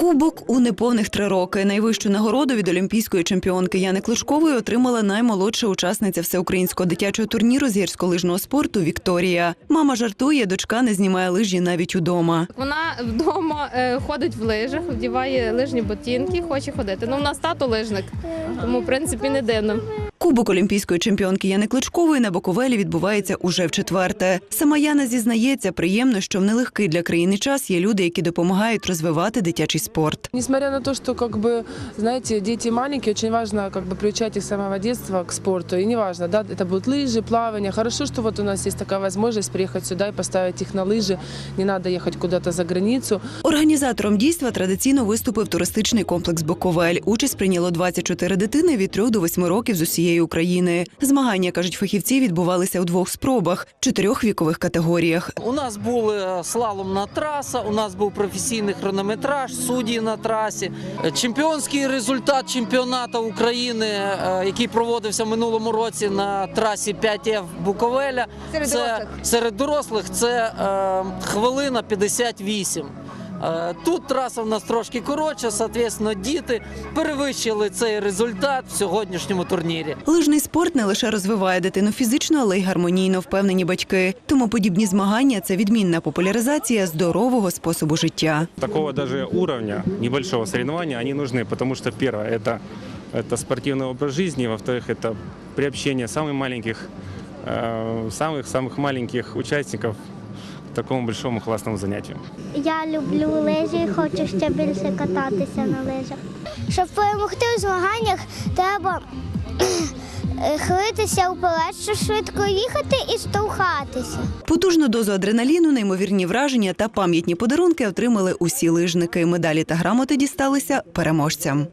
Кубок у неповних три роки. Найвищу нагороду від олімпійської чемпіонки Яни Клишкової отримала наймолодша учасниця всеукраїнського дитячого турніру з гірськолижного спорту Вікторія. Мама жартує, дочка не знімає лижі навіть удома. Вона вдома е, ходить в лижах, вдіває лижні ботинки, хоче ходити. Ну, в нас тато лижник, тому в принципі не дивно. Кубок олімпійської чемпіонки Яни Кличкової на Буковелі відбувається уже в четверте. Сама Яна зізнається, приємно, що в нелегкий для країни час є люди, які допомагають розвивати дитячий спорт. Несмотря на то, что, как бы, знаете, дети маленькие, очень важно как бы приучать их с самого детства к спорту. И неважно, да, это будут лыжи, плавание. Хорошо, что вот у нас есть такая возможность приехать сюда и поставить их на лыжи. Не надо ехать куда-то за границу. Організатором дійства традиційно виступив туристичний комплекс Буковель. Участь прийняло 24 дитини від 3 до 8 років з усієї України. Змагання, кажуть фахівці, відбувалися у двох спробах чотирьох вікових категоріях. У нас була слаломна траса, у нас був професійний хронометраж, судді на трасі. Е, Чемпіонський результат чемпіонату України, е, який проводився в минулому році на трасі 5F Буковеля. Серед це, дорослих. Серед дорослих це е, хвилина 58. Е, Тут траса в нас трошки коротша, соответственно, діти перевищили цей результат в сьогоднішньому турнірі. Лижний спорт не лише розвиває дитину фізично, але й гармонійно впевнені батьки. Тому подібні змагання це відмінна популяризація здорового способу життя. такого даже уровня небольшого соревнования они нужны, потому что первое это это спортивный образ жизни, во-вторых это приобщение самых маленьких э, самых самых маленьких участников к такому большому классному занятию. Я люблю лижі і хочу ще більше кататися на лижах. Щоб перемогти у змаганнях, треба е, хилитися вперед, щоб швидко їхати і штовхатися. Потужну дозу адреналіну, неймовірні враження та пам'ятні подарунки отримали усі лижники. Медалі та грамоти дісталися переможцям.